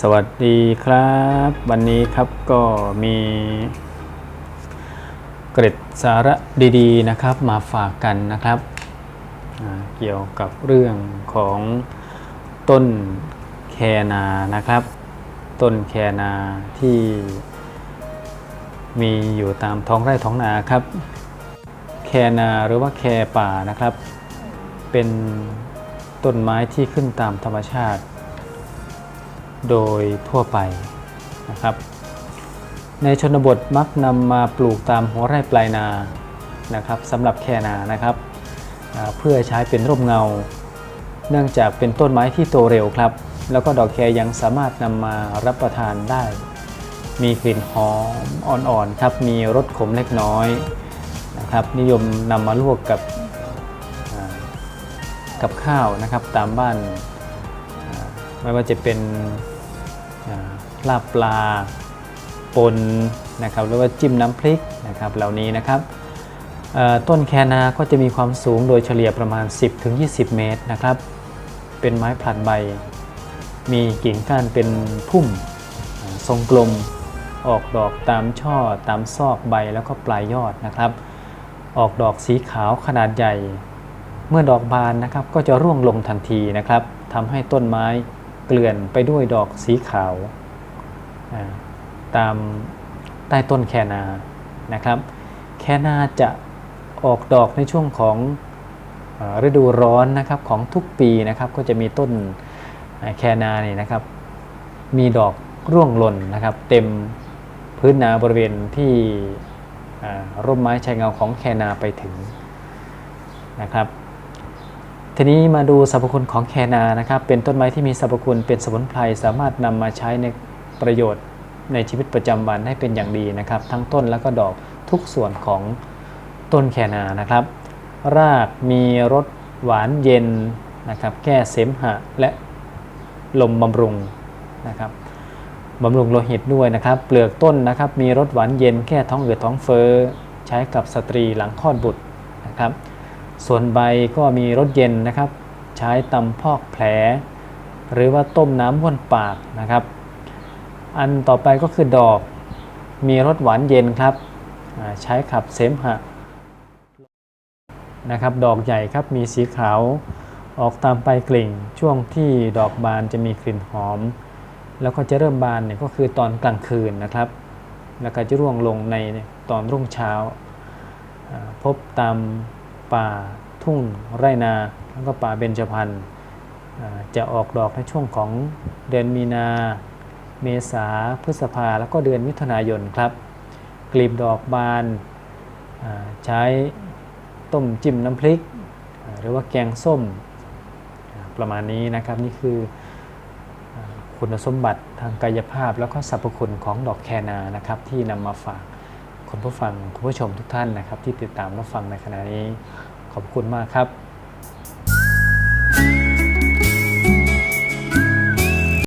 สวัสดีครับ วันนี้ครับก็มีเกร็ดสาระดีๆนะครับ มาฝากกันนะครับเกี่ยวกับเรื่องของต้นแคนานะครับ ต้นแคนาที่มีอยู่ตามท้องไร่ท้องนาครับ แคนาหรือว่าแคป่านะครับ เป็นต้นไม้ที่ขึ้นตามธรรมชาติ โดยทั่วไปนะครับ ในชนบทมักนำมาปลูกตามหัวไร่ปลายนานะครับสำหรับแคนานะครับเพื่อใช้เป็นร่มเงา เนื่องจากเป็นต้นไม้ที่โตเร็วครับ แล้วก็ดอกแคยังสามารถนำมารับประทานได้ มีกลิ่นหอมอ่อนๆครับมีรสขมเล็กน้อยนะครับนิยมนำมาลวกกับกับข้าวนะครับตามบ้าน ไม่ว่าจะเป็นอ่าลาบปลาปนนะครับหรือว่าจิ้มน้ำพริกนะครับเหล่านี้นะครับต้นแคนาก็จะมีความสูงโดยเฉลี่ยประมาณ 10-20 เมตรนะครับ เป็นไม้ผลัดใบ มีกิ่งก้านเป็นพุ่มทรงกลมออกดอกตามช่อตามซอกใบแล้วก็ปลายยอดนะครับ ออกดอกสีขาวขนาดใหญ่ เมื่อดอกบานนะครับก็จะร่วงลงทันทีนะครับทำให้ต้นไม้ เกลื่อนไปด้วยดอกสีขาว ตามใต้ต้นแคนานะครับ แคนาจะออกดอกในช่วงของฤดูร้อนนะครับของทุกปีนะครับ ก็จะมีต้นแคนาเนี่ยนะครับ มีดอกร่วงหล่นนะครับ เต็มพื้นนาบริเวณที่ร่มไม้ชายเงาของแคนาไปถึงนะครับ ทีนี้มาดูสรรพคุณของแคนานะครับ เป็นต้นไม้ที่มีสรรพคุณเป็นสมุนไพรสามารถนำมาใช้ในประโยชน์ในชีวิตประจำวันได้เป็นอย่างดีนะครับ ทั้งต้นแล้วก็ดอกทุกส่วนของต้นแคนานะครับ รากมีรสหวานเย็นนะครับ แก้เสมหะและลมบำรุงนะครับบำรุงโลหิตด้วยนะครับ เปลือกต้นนะครับ มีรสหวานเย็นแก้ท้องอืดท้องเฟ้อใช้กับสตรีหลังคลอดบุตรนะครับ ส่วนใบก็มีรสเย็นนะครับ ใช้ตำพอกแผล หรือว่าต้มน้ำบ้วนปากนะครับ อันต่อไปก็คือดอก มีรสหวานเย็นครับ ใช้ขับเสมหะนะครับ ดอกใหญ่ครับมีสีขาวออกตามปลายกลิ่ง ช่วงที่ดอกบานจะมีกลิ่นหอม แล้วก็จะเริ่มบานเนี่ยก็คือตอนกลางคืนนะครับ แล้วก็จะร่วงลงในตอนรุ่งเช้า พบตาม ป่าทุ่งไร่นา แล้วก็ป่าเบญจพรรณจะออกดอกในช่วงของเดือนมีนา เมษาพฤษภาแล้วก็เดือนมิถุนายนครับ กลีบดอกบานใช้ต้มจิ้มน้ำพริก หรือว่าแกงส้มประมาณนี้นะครับนี่คือคุณสมบัติทางกายภาพแล้วก็สรรพคุณของดอกแคนานะครับที่นำมาฝาก คุณผู้ฟังคุณผู้ชมทุกท่านนะครับ ที่ติดตามรับฟังในขณะนี้ขอบคุณมากครับ